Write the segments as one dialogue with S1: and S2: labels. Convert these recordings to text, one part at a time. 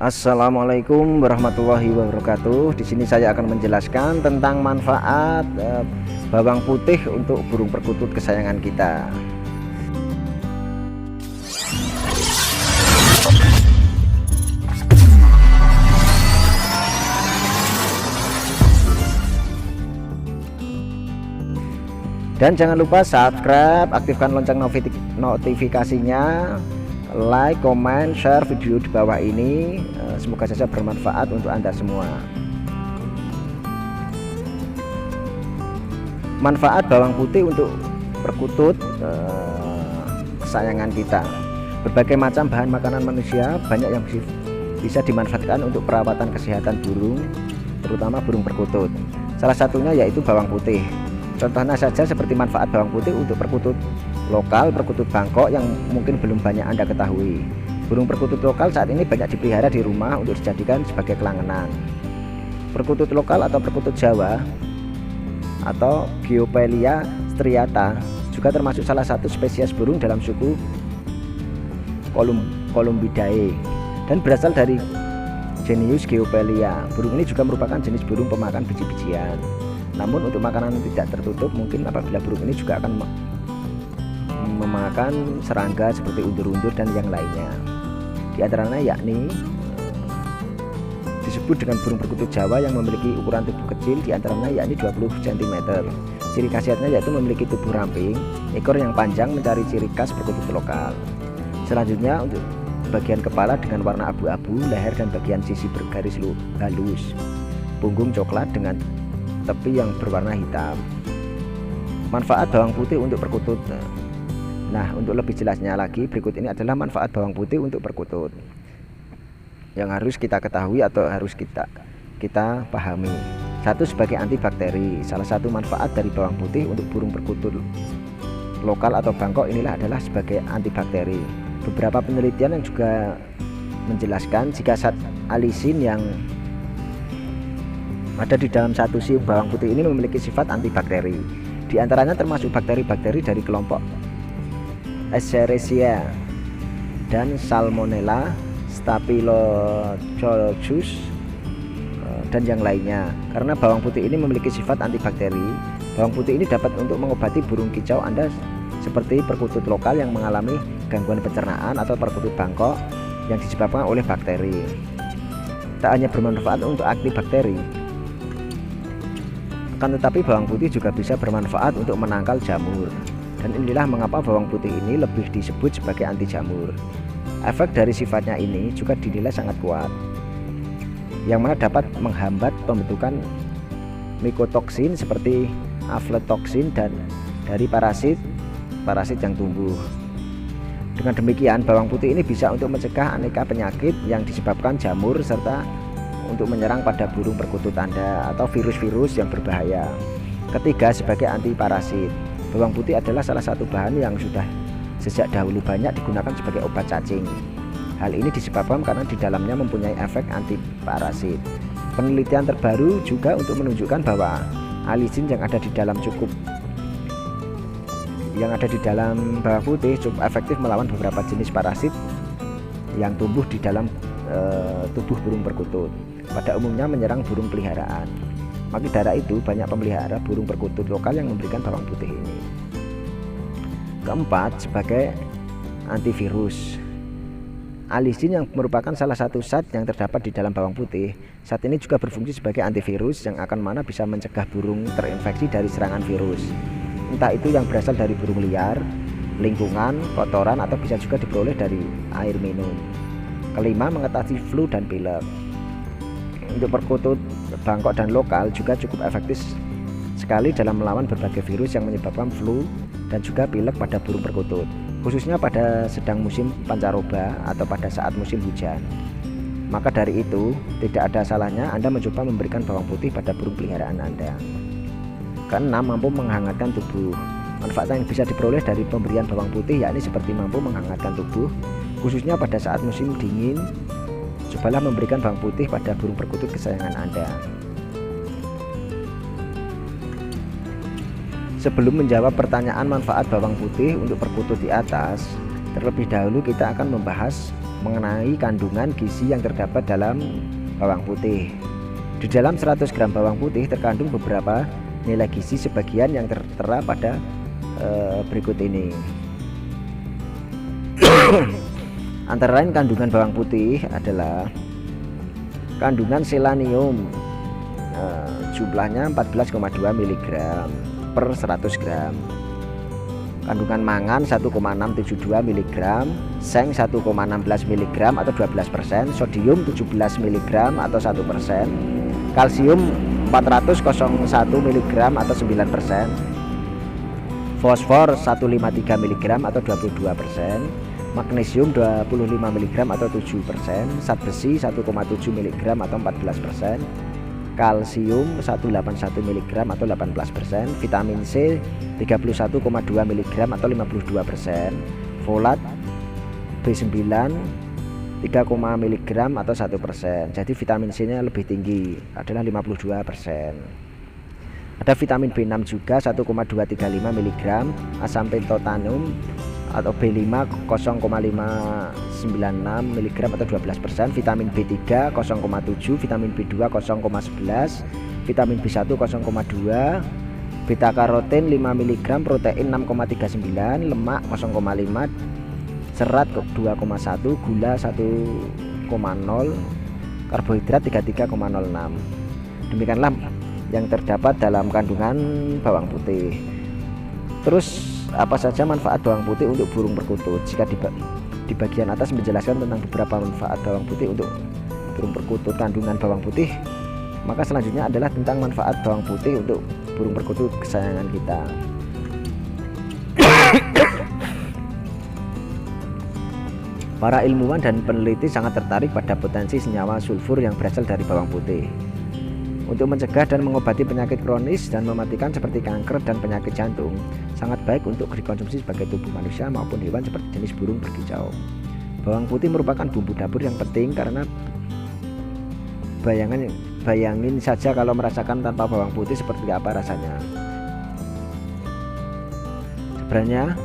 S1: Assalamualaikum warahmatullahi wabarakatuh. Di sini saya akan menjelaskan tentang manfaat eh, bawang putih untuk burung perkutut kesayangan kita. Dan jangan lupa subscribe, aktifkan lonceng notifikasinya like, comment, share video di bawah ini. Semoga saja bermanfaat untuk Anda semua. Manfaat bawang putih untuk perkutut eh, kesayangan kita. Berbagai macam bahan makanan manusia banyak yang bisa dimanfaatkan untuk perawatan kesehatan burung, terutama burung perkutut. Salah satunya yaitu bawang putih. Contohnya saja seperti manfaat bawang putih untuk perkutut lokal perkutut Bangkok yang mungkin belum banyak Anda ketahui. Burung perkutut lokal saat ini banyak dipelihara di rumah untuk dijadikan sebagai kelangenan. Perkutut lokal atau perkutut Jawa atau Geopelia striata juga termasuk salah satu spesies burung dalam suku Colum Columbidae dan berasal dari jenius Geopelia. Burung ini juga merupakan jenis burung pemakan biji-bijian. Namun untuk makanan tidak tertutup mungkin apabila burung ini juga akan memakan serangga seperti undur-undur dan yang lainnya. Di antaranya yakni disebut dengan burung perkutut Jawa yang memiliki ukuran tubuh kecil di antaranya yakni 20 cm. Ciri khasiatnya yaitu memiliki tubuh ramping, ekor yang panjang mencari ciri khas perkutut lokal. Selanjutnya untuk bagian kepala dengan warna abu-abu, leher dan bagian sisi bergaris halus. Punggung coklat dengan tepi yang berwarna hitam. Manfaat bawang putih untuk perkutut Nah, untuk lebih jelasnya lagi, berikut ini adalah manfaat bawang putih untuk perkutut. Yang harus kita ketahui atau harus kita kita pahami. Satu sebagai antibakteri. Salah satu manfaat dari bawang putih untuk burung perkutut lokal atau bangkok inilah adalah sebagai antibakteri. Beberapa penelitian yang juga menjelaskan jika zat alisin yang ada di dalam satu siung bawang putih ini memiliki sifat antibakteri. Di antaranya termasuk bakteri-bakteri dari kelompok Escherichia dan Salmonella Staphylococcus eh, dan yang lainnya. Karena bawang putih ini memiliki sifat antibakteri, bawang putih ini dapat untuk mengobati burung kicau Anda seperti perkutut lokal yang mengalami gangguan pencernaan atau perkutut bangkok yang disebabkan oleh bakteri. Tak hanya bermanfaat untuk antibakteri, akan tetapi bawang putih juga bisa bermanfaat untuk menangkal jamur dan inilah mengapa bawang putih ini lebih disebut sebagai anti jamur. Efek dari sifatnya ini juga dinilai sangat kuat yang mana dapat menghambat pembentukan mikotoksin seperti aflatoksin dan dari parasit parasit yang tumbuh. Dengan demikian bawang putih ini bisa untuk mencegah aneka penyakit yang disebabkan jamur serta untuk menyerang pada burung perkutut Anda atau virus-virus yang berbahaya. Ketiga sebagai anti parasit Bawang putih adalah salah satu bahan yang sudah sejak dahulu banyak digunakan sebagai obat cacing. Hal ini disebabkan karena di dalamnya mempunyai efek anti parasit. Penelitian terbaru juga untuk menunjukkan bahwa alisin yang ada di dalam cukup yang ada di dalam bawang putih cukup efektif melawan beberapa jenis parasit yang tumbuh di dalam e, tubuh burung perkutut. Pada umumnya menyerang burung peliharaan. Maka dari itu banyak pemelihara burung perkutut lokal yang memberikan bawang putih ini. Keempat, sebagai antivirus. Alisin yang merupakan salah satu zat yang terdapat di dalam bawang putih, saat ini juga berfungsi sebagai antivirus yang akan mana bisa mencegah burung terinfeksi dari serangan virus. Entah itu yang berasal dari burung liar, lingkungan, kotoran, atau bisa juga diperoleh dari air minum. Kelima, mengatasi flu dan pilek untuk perkutut Bangkok dan lokal juga cukup efektif sekali dalam melawan berbagai virus yang menyebabkan flu dan juga pilek pada burung perkutut khususnya pada sedang musim pancaroba atau pada saat musim hujan. Maka dari itu tidak ada salahnya Anda mencoba memberikan bawang putih pada burung peliharaan Anda. Keenam mampu menghangatkan tubuh. Manfaat yang bisa diperoleh dari pemberian bawang putih yakni seperti mampu menghangatkan tubuh khususnya pada saat musim dingin Cobalah memberikan bawang putih pada burung perkutut kesayangan Anda. Sebelum menjawab pertanyaan manfaat bawang putih untuk perkutut di atas, terlebih dahulu kita akan membahas mengenai kandungan gizi yang terdapat dalam bawang putih. Di dalam 100 gram bawang putih terkandung beberapa nilai gizi sebagian yang tertera pada e, berikut ini. Antara lain kandungan bawang putih adalah kandungan selenium. E, jumlahnya 14,2 mg per 100 gram. Kandungan mangan 1,672 mg, seng 1,16 mg atau 12%, sodium 17 mg atau 1%, kalsium 401 mg atau 9%, fosfor 153 mg atau 22%, magnesium 25 mg atau 7%, zat besi 1,7 mg atau 14%, kalsium 181 mg atau 18%, vitamin C 31,2 mg atau 52%, folat B9 3, mg atau 1%. Jadi vitamin C-nya lebih tinggi adalah 52%. Ada vitamin B6 juga 1,235 mg, asam pentotanum atau B5 0,596 mg atau 12%, vitamin B3 0,7, vitamin B2 0,11, vitamin B1 0,2, beta karotin 5 mg, protein 6,39, lemak 0,5, serat 2,1, gula 1,0, karbohidrat 33,06. Demikianlah yang terdapat dalam kandungan bawang putih. Terus apa saja manfaat bawang putih untuk burung perkutut jika di, di bagian atas menjelaskan tentang beberapa manfaat bawang putih untuk burung perkutut kandungan bawang putih. Maka selanjutnya adalah tentang manfaat bawang putih untuk burung perkutut kesayangan kita. Para ilmuwan dan peneliti sangat tertarik pada potensi senyawa sulfur yang berasal dari bawang putih untuk mencegah dan mengobati penyakit kronis dan mematikan seperti kanker dan penyakit jantung, sangat baik untuk dikonsumsi sebagai tubuh manusia maupun hewan seperti jenis burung berkicau. Bawang putih merupakan bumbu dapur yang penting karena bayangan bayangin saja kalau merasakan tanpa bawang putih seperti apa rasanya. Sebenarnya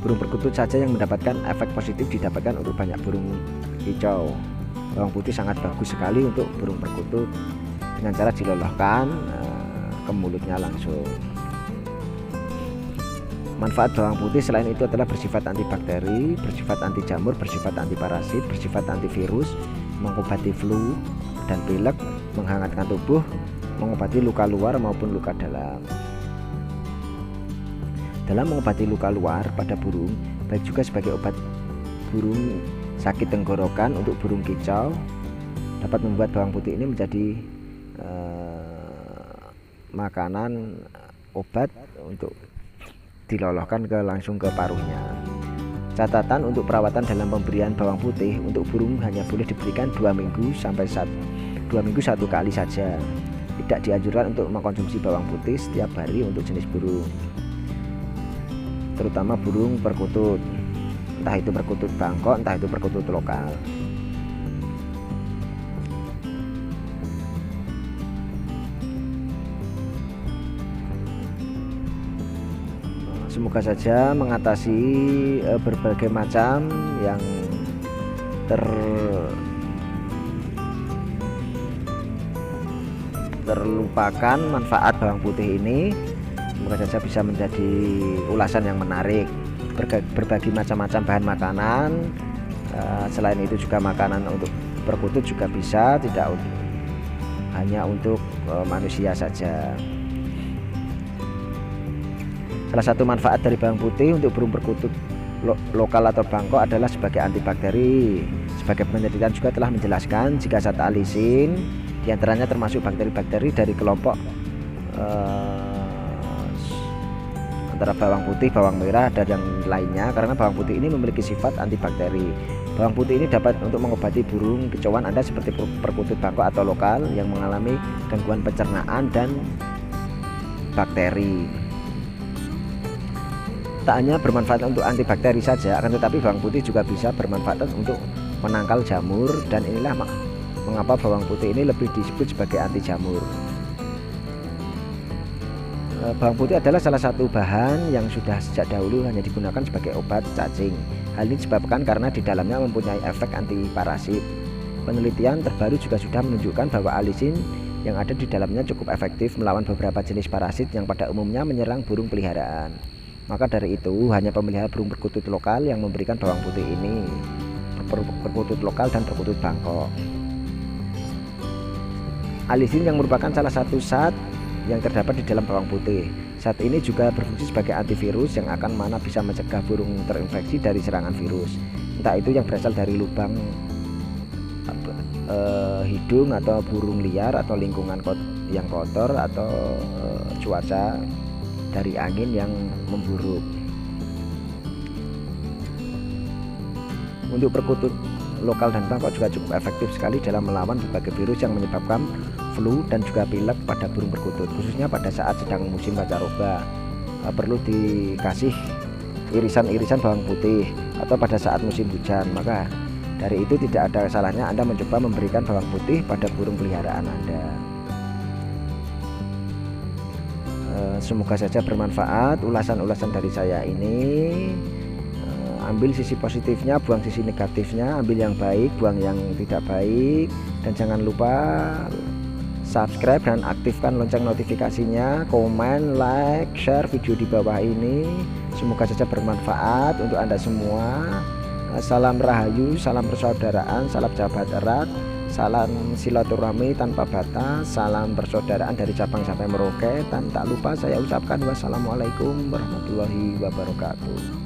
S1: burung perkutut saja yang mendapatkan efek positif didapatkan untuk banyak burung kicau. Bawang putih sangat bagus sekali untuk burung perkutut dengan cara diloloskan eh, ke mulutnya langsung. Manfaat bawang putih selain itu adalah bersifat antibakteri bersifat anti jamur bersifat anti parasit bersifat antivirus mengobati flu dan pilek menghangatkan tubuh mengobati luka luar maupun luka dalam. Dalam mengobati luka luar pada burung baik juga sebagai obat burung sakit tenggorokan untuk burung kicau dapat membuat bawang putih ini menjadi Eh, makanan obat untuk diloloskan ke langsung ke paruhnya. Catatan untuk perawatan dalam pemberian bawang putih untuk burung hanya boleh diberikan dua minggu sampai satu dua minggu satu kali saja. Tidak dianjurkan untuk mengkonsumsi bawang putih setiap hari untuk jenis burung, terutama burung perkutut, entah itu perkutut Bangkok, entah itu perkutut lokal. Semoga saja mengatasi uh, berbagai macam yang ter terlupakan manfaat bawang putih ini. Semoga saja bisa menjadi ulasan yang menarik. Berbagi macam-macam bahan makanan. Uh, selain itu juga makanan untuk perkutut juga bisa tidak hanya untuk uh, manusia saja Salah satu manfaat dari bawang putih untuk burung perkutut lo lokal atau bangkok adalah sebagai antibakteri. Sebagai penelitian juga telah menjelaskan jika zat alisin di antaranya termasuk bakteri-bakteri dari kelompok uh, antara bawang putih, bawang merah dan yang lainnya karena bawang putih ini memiliki sifat antibakteri. Bawang putih ini dapat untuk mengobati burung kicauan Anda seperti perkutut bangkok atau lokal yang mengalami gangguan pencernaan dan bakteri tak hanya bermanfaat untuk antibakteri saja akan tetapi bawang putih juga bisa bermanfaat untuk menangkal jamur dan inilah mengapa bawang putih ini lebih disebut sebagai anti jamur Eh, bawang putih adalah salah satu bahan yang sudah sejak dahulu hanya digunakan sebagai obat cacing. Hal ini disebabkan karena di dalamnya mempunyai efek anti parasit. Penelitian terbaru juga sudah menunjukkan bahwa alisin yang ada di dalamnya cukup efektif melawan beberapa jenis parasit yang pada umumnya menyerang burung peliharaan. Maka dari itu, hanya pemelihara burung perkutut lokal yang memberikan bawang putih ini. Perkutut lokal dan perkutut Bangkok. Alisin yang merupakan salah satu zat yang terdapat di dalam bawang putih. Saat ini juga berfungsi sebagai antivirus yang akan mana bisa mencegah burung terinfeksi dari serangan virus. Entah itu yang berasal dari lubang eh, hidung atau burung liar atau lingkungan kot yang kotor atau eh, cuaca dari angin yang memburuk. Untuk perkutut lokal dan bangkok juga cukup efektif sekali dalam melawan berbagai virus yang menyebabkan flu dan juga pilek pada burung perkutut khususnya pada saat sedang musim pancaroba uh, perlu dikasih irisan-irisan bawang putih atau pada saat musim hujan. Maka dari itu tidak ada salahnya Anda mencoba memberikan bawang putih pada burung peliharaan Anda semoga saja bermanfaat ulasan-ulasan dari saya ini. Ambil sisi positifnya buang sisi negatifnya ambil yang baik buang yang tidak baik. Dan jangan lupa subscribe dan aktifkan lonceng notifikasinya komen like share video di bawah ini. Semoga saja bermanfaat untuk anda semua. Salam rahayu salam persaudaraan salam jabat erat salam silaturahmi tanpa batas salam persaudaraan dari Cabang sampai Merauke dan tak lupa saya ucapkan wassalamualaikum warahmatullahi wabarakatuh